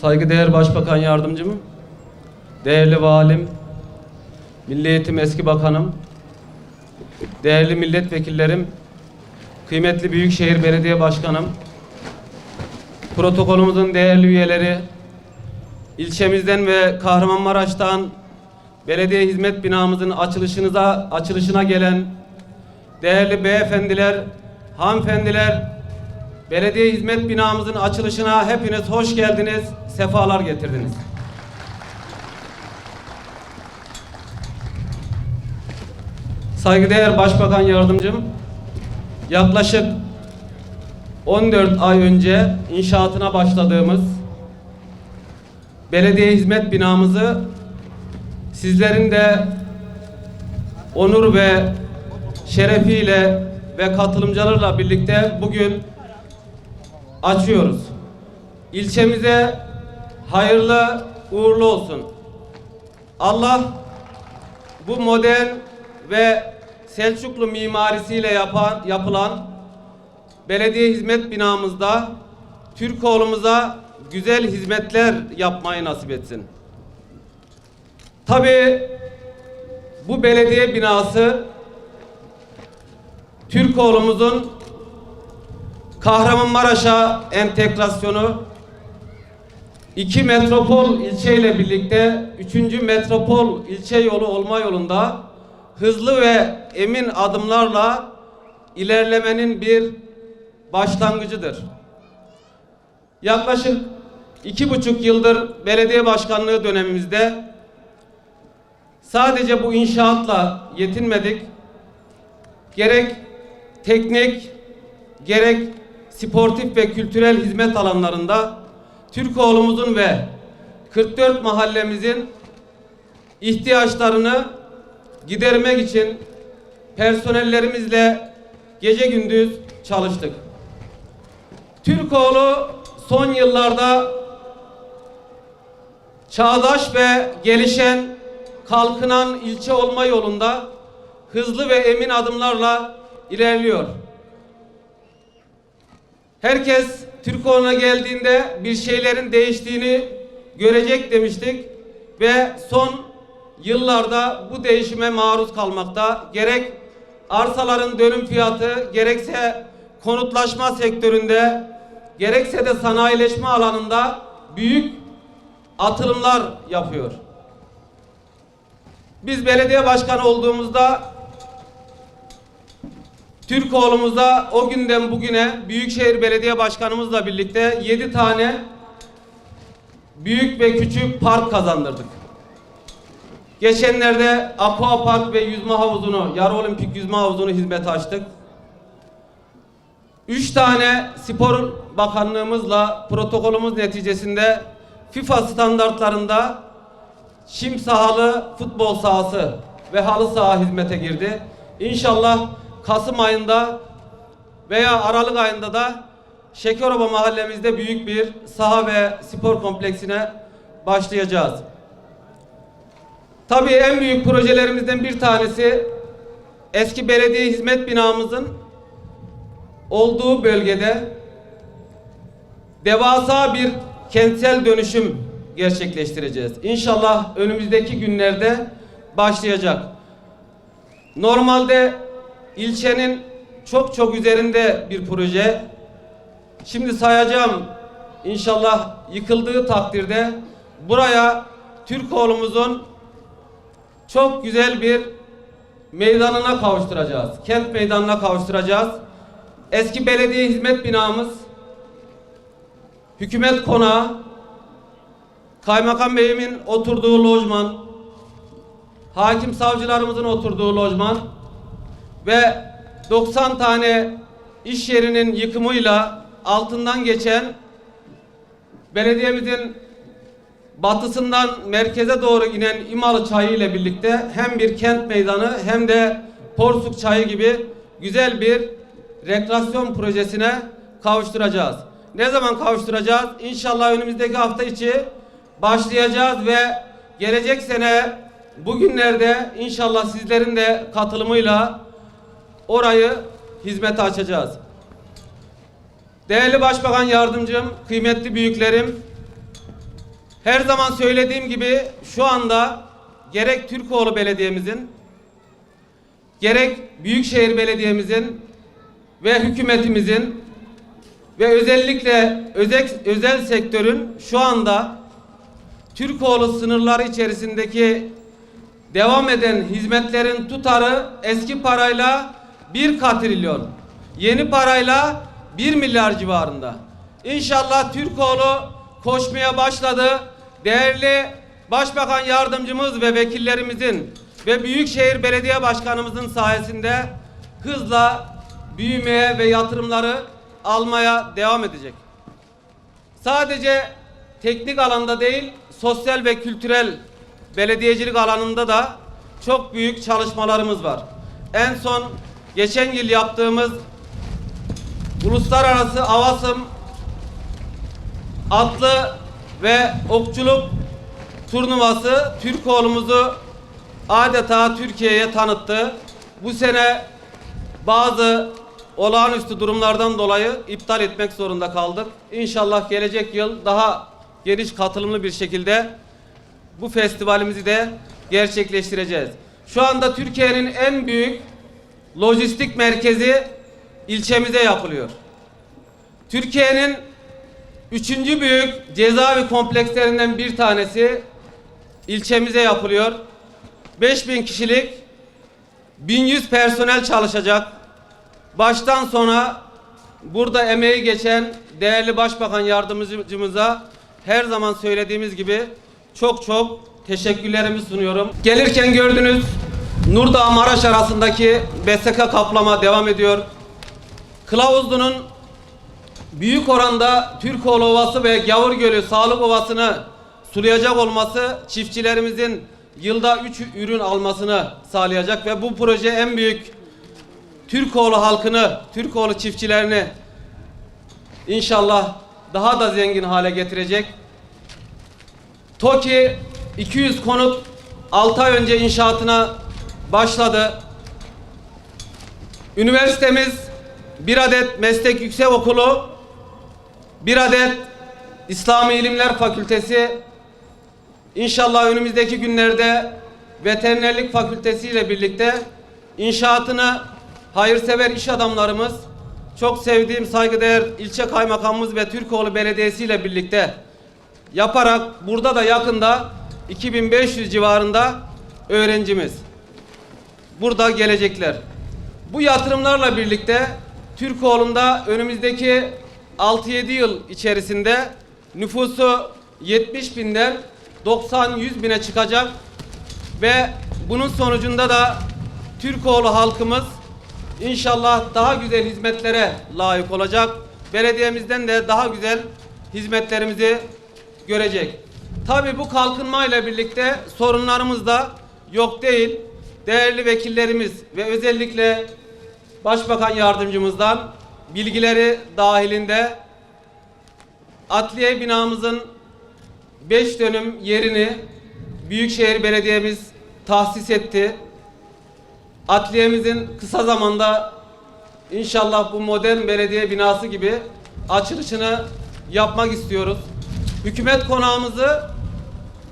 Saygıdeğer Başbakan Yardımcım, değerli valim, Milli Eğitim Eski Bakanım, değerli milletvekillerim, kıymetli Büyükşehir Belediye Başkanım, protokolümüzün değerli üyeleri, ilçemizden ve Kahramanmaraş'tan belediye hizmet binamızın açılışınıza açılışına gelen değerli beyefendiler, hanımefendiler, belediye hizmet binamızın açılışına hepiniz hoş geldiniz, sefalar getirdiniz. Saygıdeğer Başbakan Yardımcım, yaklaşık 14 ay önce inşaatına başladığımız belediye hizmet binamızı sizlerin de onur ve şerefiyle ve katılımcılarla birlikte bugün açıyoruz. İlçemize hayırlı uğurlu olsun. Allah bu modern ve Selçuklu mimarisiyle yapan, yapılan belediye hizmet binamızda Türkoğlu'muza güzel hizmetler yapmayı nasip etsin. Tabii bu belediye binası Türkoğlu'muzun Kahramanmaraş'a entegrasyonu iki metropol ilçeyle birlikte üçüncü metropol ilçe yolu olma yolunda hızlı ve emin adımlarla ilerlemenin bir başlangıcıdır. Yaklaşık iki buçuk yıldır belediye başkanlığı dönemimizde sadece bu inşaatla yetinmedik. Gerek teknik, gerek sportif ve kültürel hizmet alanlarında Türkoğlu'muzun ve 44 mahallemizin ihtiyaçlarını gidermek için personellerimizle gece gündüz çalıştık. Türkoğlu son yıllarda çağdaş ve gelişen, kalkınan ilçe olma yolunda hızlı ve emin adımlarla ilerliyor. Herkes Türkoğlu'na geldiğinde bir şeylerin değiştiğini görecek demiştik ve son yıllarda bu değişime maruz kalmakta. Gerek arsaların dönüm fiyatı, gerekse konutlaşma sektöründe, gerekse de sanayileşme alanında büyük atılımlar yapıyor. Biz belediye başkanı olduğumuzda Türkoğlu'muzda o günden bugüne Büyükşehir Belediye Başkanımızla birlikte 7 tane büyük ve küçük park kazandırdık. Geçenlerde Aqua Park ve yüzme havuzunu, yarı olimpik yüzme havuzunu hizmete açtık. Üç tane spor bakanlığımızla protokolümüz neticesinde FIFA standartlarında çim sahalı futbol sahası ve halı saha hizmete girdi. İnşallah Kasım ayında veya Aralık ayında da Şekeroba mahallemizde büyük bir saha ve spor kompleksine başlayacağız. Tabii en büyük projelerimizden bir tanesi eski belediye hizmet binamızın olduğu bölgede devasa bir kentsel dönüşüm gerçekleştireceğiz. İnşallah önümüzdeki günlerde başlayacak. Normalde ilçenin çok çok üzerinde bir proje. Şimdi sayacağım inşallah yıkıldığı takdirde buraya Türkoğlu'muzun çok güzel bir meydanına kavuşturacağız. Kent meydanına kavuşturacağız. Eski belediye hizmet binamız, hükümet konağı, kaymakam beyimin oturduğu lojman, hakim savcılarımızın oturduğu lojman ve 90 tane iş yerinin yıkımıyla altından geçen belediyemizin batısından merkeze doğru inen İmalı Çayı ile birlikte hem bir kent meydanı hem de Porsuk Çayı gibi güzel bir rekreasyon projesine kavuşturacağız. Ne zaman kavuşturacağız? İnşallah önümüzdeki hafta içi başlayacağız ve gelecek sene bugünlerde inşallah sizlerin de katılımıyla orayı hizmete açacağız. Değerli Başbakan Yardımcım, kıymetli büyüklerim, Her zaman söylediğim gibi şu anda gerek Türkoğlu Belediye'mizin gerek Büyükşehir Belediye'mizin ve hükümetimizin ve özellikle özel, özel sektörün şu anda Türkoğlu sınırları içerisindeki devam eden hizmetlerin tutarı eski parayla bir katrilyon, yeni parayla bir milyar civarında. İnşallah Türkoğlu koşmaya başladı. Değerli Başbakan Yardımcımız ve vekillerimizin ve Büyükşehir Belediye Başkanımızın sayesinde hızla büyümeye ve yatırımları almaya devam edecek. Sadece teknik alanda değil, sosyal ve kültürel belediyecilik alanında da çok büyük çalışmalarımız var. En son geçen yıl yaptığımız uluslararası Avasım atlı ve okçuluk turnuvası Türkoğlu'muzu adeta Türkiye'ye tanıttı. Bu sene bazı olağanüstü durumlardan dolayı iptal etmek zorunda kaldık. İnşallah gelecek yıl daha geniş katılımlı bir şekilde bu festivalimizi de gerçekleştireceğiz. Şu anda Türkiye'nin en büyük lojistik merkezi ilçemize yapılıyor. Türkiye'nin üçüncü büyük cezaevi komplekslerinden bir tanesi ilçemize yapılıyor. 5000 kişilik 1100 personel çalışacak. Baştan sona burada emeği geçen değerli Başbakan Yardımcımıza her zaman söylediğimiz gibi çok çok teşekkürlerimi sunuyorum. Gelirken gördünüz Nurdağ Maraş arasındaki BSK kaplama devam ediyor. Kılavuzlu'nun büyük oranda Türkoğlu Ovası ve Gavur Gölü Sağlık Ovası'nı sulayacak olması çiftçilerimizin yılda 3 ürün almasını sağlayacak ve bu proje en büyük Türkoğlu halkını, Türkoğlu çiftçilerini inşallah daha da zengin hale getirecek. TOKİ 200 konut 6 ay önce inşaatına başladı. Üniversitemiz bir adet meslek yüksek okulu, bir adet İslami İlimler Fakültesi, İnşallah önümüzdeki günlerde veterinerlik fakültesi ile birlikte inşaatını hayırsever iş adamlarımız, çok sevdiğim saygıdeğer ilçe kaymakamımız ve Türkoğlu Belediyesi ile birlikte yaparak burada da yakında 2500 civarında öğrencimiz burada gelecekler. Bu yatırımlarla birlikte Türkoğlu'nda önümüzdeki 6-7 yıl içerisinde nüfusu 70 binden 90-100 bine çıkacak ve bunun sonucunda da Türkoğlu halkımız inşallah daha güzel hizmetlere layık olacak. Belediyemizden de daha güzel hizmetlerimizi görecek. Tabii bu kalkınmayla birlikte sorunlarımız da yok değil. Değerli vekillerimiz ve özellikle Başbakan Yardımcımızdan bilgileri dahilinde Adliye binamızın 5 dönüm yerini Büyükşehir Belediye'miz tahsis etti. Adliyemizin kısa zamanda inşallah bu modern belediye binası gibi açılışını yapmak istiyoruz. Hükümet konağımızı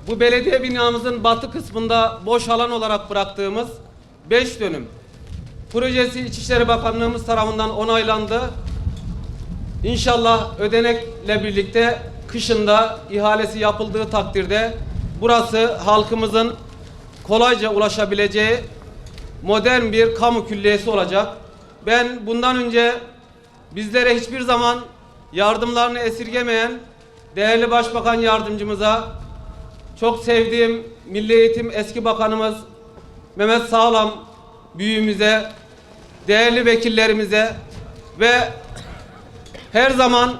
bu belediye binamızın batı kısmında boş alan olarak bıraktığımız 5 dönüm projesi İçişleri Bakanlığımız tarafından onaylandı. İnşallah ödenekle birlikte kışında ihalesi yapıldığı takdirde burası halkımızın kolayca ulaşabileceği modern bir kamu külliyesi olacak. Ben bundan önce bizlere hiçbir zaman yardımlarını esirgemeyen değerli Başbakan Yardımcımıza çok sevdiğim Milli Eğitim eski bakanımız Mehmet Sağlam büyüğümüze, değerli vekillerimize ve her zaman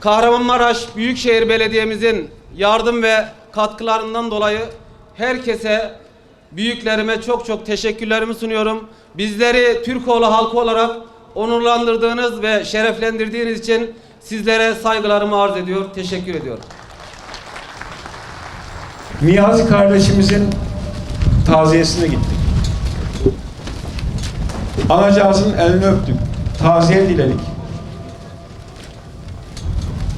Kahramanmaraş Büyükşehir Belediye'mizin yardım ve katkılarından dolayı herkese büyüklerime çok çok teşekkürlerimi sunuyorum. Bizleri Türkoğlu halkı olarak onurlandırdığınız ve şereflendirdiğiniz için sizlere saygılarımı arz ediyor. Teşekkür ediyorum. Niyazi kardeşimizin taziyesine gittik. Anacığızın elini öptük. Taziye diledik.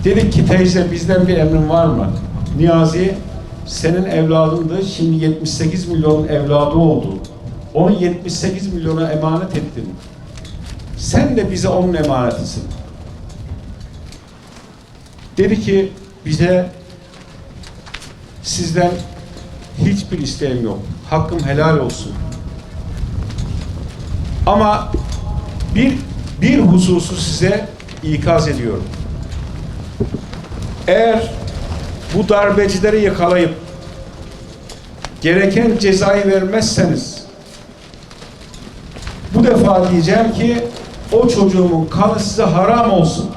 Dedik ki teyze bizden bir emrin var mı? Niyazi senin evladındı. Şimdi 78 milyon evladı oldu. Onu 78 milyona emanet ettin. Sen de bize onun emanetisin. Dedi ki bize sizden hiçbir isteğim yok. Hakkım helal olsun. Ama bir bir hususu size ikaz ediyorum. Eğer bu darbecileri yakalayıp gereken cezayı vermezseniz bu defa diyeceğim ki o çocuğumun kanı size haram olsun.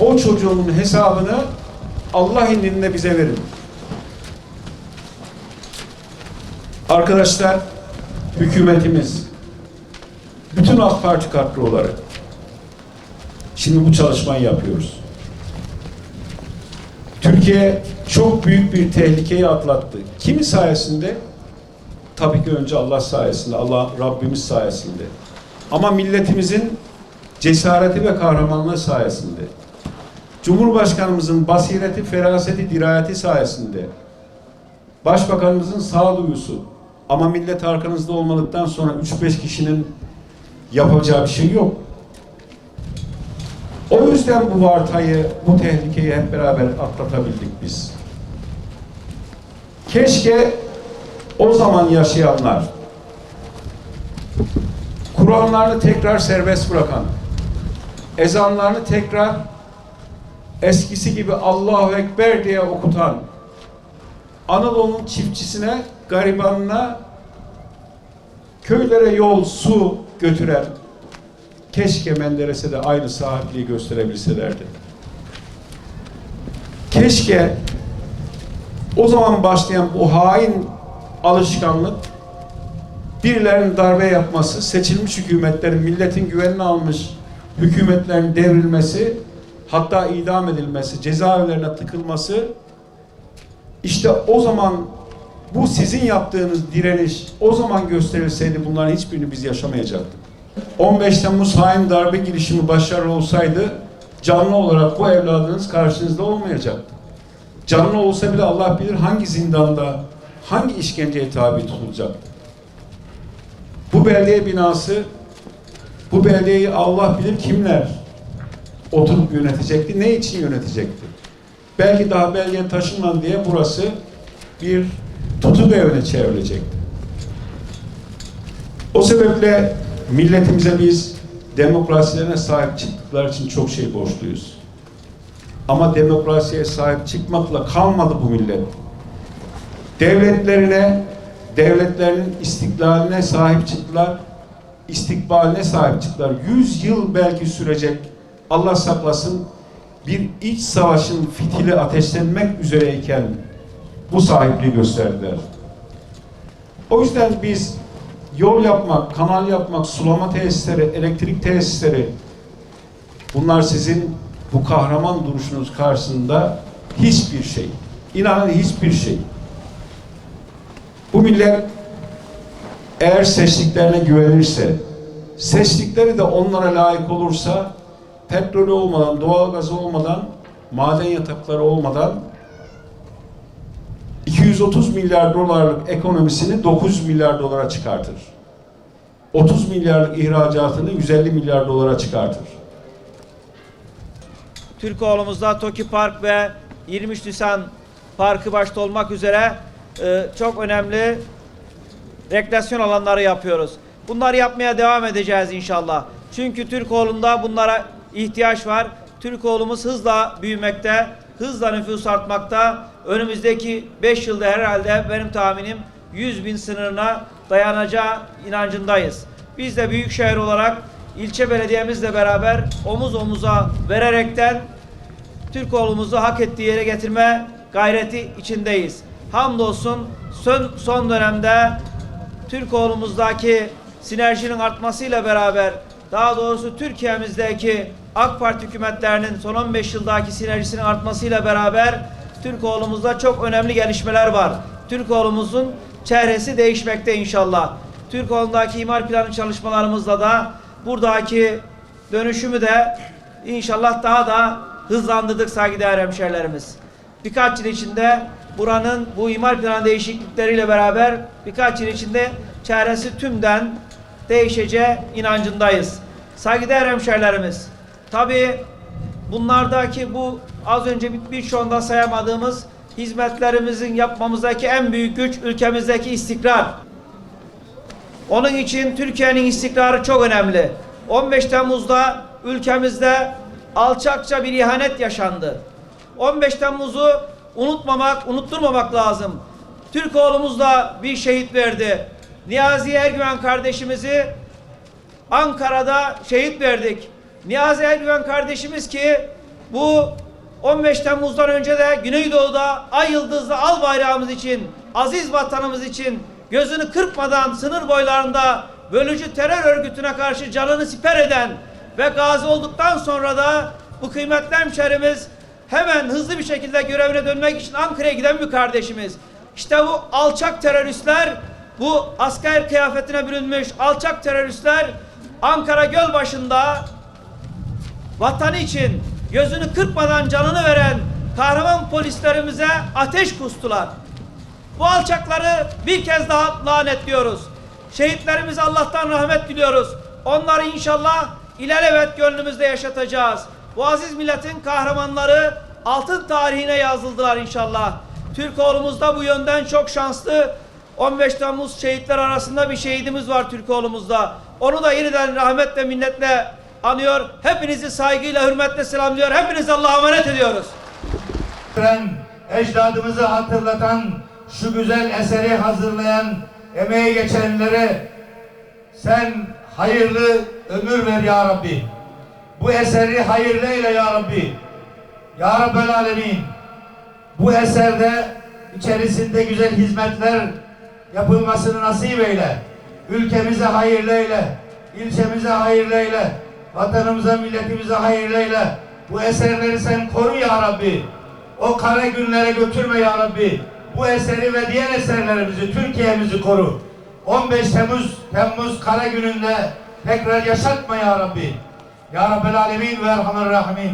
O çocuğumun hesabını Allah indinde bize verin. Arkadaşlar, hükümetimiz, bütün AK Parti kadroları şimdi bu çalışmayı yapıyoruz. Türkiye çok büyük bir tehlikeyi atlattı. Kimi sayesinde? Tabii ki önce Allah sayesinde, Allah Rabbimiz sayesinde. Ama milletimizin cesareti ve kahramanlığı sayesinde. Cumhurbaşkanımızın basireti, feraseti, dirayeti sayesinde. Başbakanımızın sağduyusu. Ama millet arkanızda olmadıktan sonra 3-5 kişinin yapacağı bir şey yok. O yüzden bu vartayı, bu tehlikeyi hep beraber atlatabildik biz. Keşke o zaman yaşayanlar Kur'anlarını tekrar serbest bırakan, ezanlarını tekrar eskisi gibi Allahu Ekber diye okutan, Anadolu'nun çiftçisine, garibanına köylere yol, su götüren keşke Menderes'e de aynı sahipliği gösterebilselerdi. Keşke o zaman başlayan bu hain alışkanlık birilerinin darbe yapması, seçilmiş hükümetlerin milletin güvenini almış hükümetlerin devrilmesi, hatta idam edilmesi, cezaevlerine tıkılması işte o zaman bu sizin yaptığınız direniş o zaman gösterilseydi bunların hiçbirini biz yaşamayacaktık. 15 Temmuz hain darbe girişimi başarılı olsaydı canlı olarak bu evladınız karşınızda olmayacaktı. Canlı olsa bile Allah bilir hangi zindanda, hangi işkenceye tabi tutulacaktı. Bu belediye binası, bu belediyeyi Allah bilir kimler oturup yönetecekti, ne için yönetecekti? Belki daha belediye taşınmadı diye burası bir tutuk evine çevrilecekti. O sebeple milletimize biz demokrasilerine sahip çıktıkları için çok şey borçluyuz. Ama demokrasiye sahip çıkmakla kalmadı bu millet. Devletlerine, devletlerinin istiklaline sahip çıktılar, istikbaline sahip çıktılar. Yüz yıl belki sürecek, Allah saklasın, bir iç savaşın fitili ateşlenmek üzereyken bu sahipliği gösterdiler. O yüzden biz yol yapmak, kanal yapmak, sulama tesisleri, elektrik tesisleri bunlar sizin bu kahraman duruşunuz karşısında hiçbir şey. İnanın hiçbir şey. Bu millet eğer seçtiklerine güvenirse, seçtikleri de onlara layık olursa petrolü olmadan, doğalgazı olmadan, maden yatakları olmadan 230 milyar dolarlık ekonomisini 900 milyar dolara çıkartır. 30 milyarlık ihracatını 150 milyar dolara çıkartır. Türkoğlu'muzda Toki Park ve 23 Nisan Parkı başta olmak üzere e, çok önemli rekreasyon alanları yapıyoruz. Bunları yapmaya devam edeceğiz inşallah. Çünkü Türkoğlu'nda bunlara ihtiyaç var. Türkoğlu'muz hızla büyümekte, hızla nüfus artmakta. Önümüzdeki 5 yılda herhalde benim tahminim 100 bin sınırına dayanacağı inancındayız. Biz de büyükşehir olarak ilçe belediyemizle beraber omuz omuza vererekten Türkoğlu'muzu hak ettiği yere getirme gayreti içindeyiz. Hamdolsun son, son dönemde Türkoğlu'muzdaki sinerjinin artmasıyla beraber daha doğrusu Türkiye'mizdeki AK Parti hükümetlerinin son 15 yıldaki sinerjisinin artmasıyla beraber Türkoğlu'muzda çok önemli gelişmeler var. Türkoğlu'muzun çehresi değişmekte inşallah. Türkoğlu'ndaki imar planı çalışmalarımızla da buradaki dönüşümü de inşallah daha da hızlandırdık saygıdeğer hemşehrilerimiz. birkaç yıl içinde buranın bu imar planı değişiklikleriyle beraber birkaç yıl içinde çehresi tümden değişeceği inancındayız. Saygıdeğer hemşehrilerimiz, tabii bunlardaki bu az önce bir- birçoğunda sayamadığımız hizmetlerimizin yapmamızdaki en büyük güç ülkemizdeki istikrar. Onun için Türkiye'nin istikrarı çok önemli. 15 Temmuz'da ülkemizde alçakça bir ihanet yaşandı. 15 Temmuz'u unutmamak, unutturmamak lazım. Türk oğlumuz da bir şehit verdi. Niyazi Ergüven kardeşimizi Ankara'da şehit verdik. Niyazi Ergüven kardeşimiz ki bu 15 Temmuz'dan önce de Güneydoğu'da ay yıldızlı al bayrağımız için, aziz vatanımız için gözünü kırpmadan sınır boylarında bölücü terör örgütüne karşı canını siper eden ve gazi olduktan sonra da bu kıymetli hemşerimiz hemen hızlı bir şekilde görevine dönmek için Ankara'ya giden bir kardeşimiz. İşte bu alçak teröristler, bu asker kıyafetine bürünmüş alçak teröristler Ankara Gölbaşı'nda vatanı için gözünü kırpmadan canını veren kahraman polislerimize ateş kustular. Bu alçakları bir kez daha lanetliyoruz. Şehitlerimize Allah'tan rahmet diliyoruz. Onları inşallah ilelebet gönlümüzde yaşatacağız. Bu aziz milletin kahramanları altın tarihine yazıldılar inşallah. Türk oğlumuz da bu yönden çok şanslı. 15 Temmuz şehitler arasında bir şehidimiz var Türk oğlumuzda. Onu da yeniden rahmetle minnetle anıyor. Hepinizi saygıyla hürmetle selamlıyor. Hepinizi Allah'a emanet ediyoruz. Ecdadımızı hatırlatan, şu güzel eseri hazırlayan, emeği geçenlere sen hayırlı ömür ver ya Rabbi. Bu eseri hayırlı eyle ya Rabbi. Ya Rabbel Alemin. Bu eserde içerisinde güzel hizmetler yapılmasını nasip eyle. Ülkemize hayırlı eyle. ilçemize hayırlı eyle. Vatanımıza, milletimize hayırlı eyle. Bu eserleri sen koru ya Rabbi. O kara günlere götürme ya Rabbi. Bu eseri ve diğer eserlerimizi, Türkiye'mizi koru. 15 Temmuz, Temmuz kara gününde tekrar yaşatma ya Rabbi. Ya Rabbel Alemin ve Erhamer Rahimin.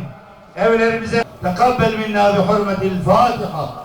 Evlerimize tekabbel minna bi hurmetil Fatiha.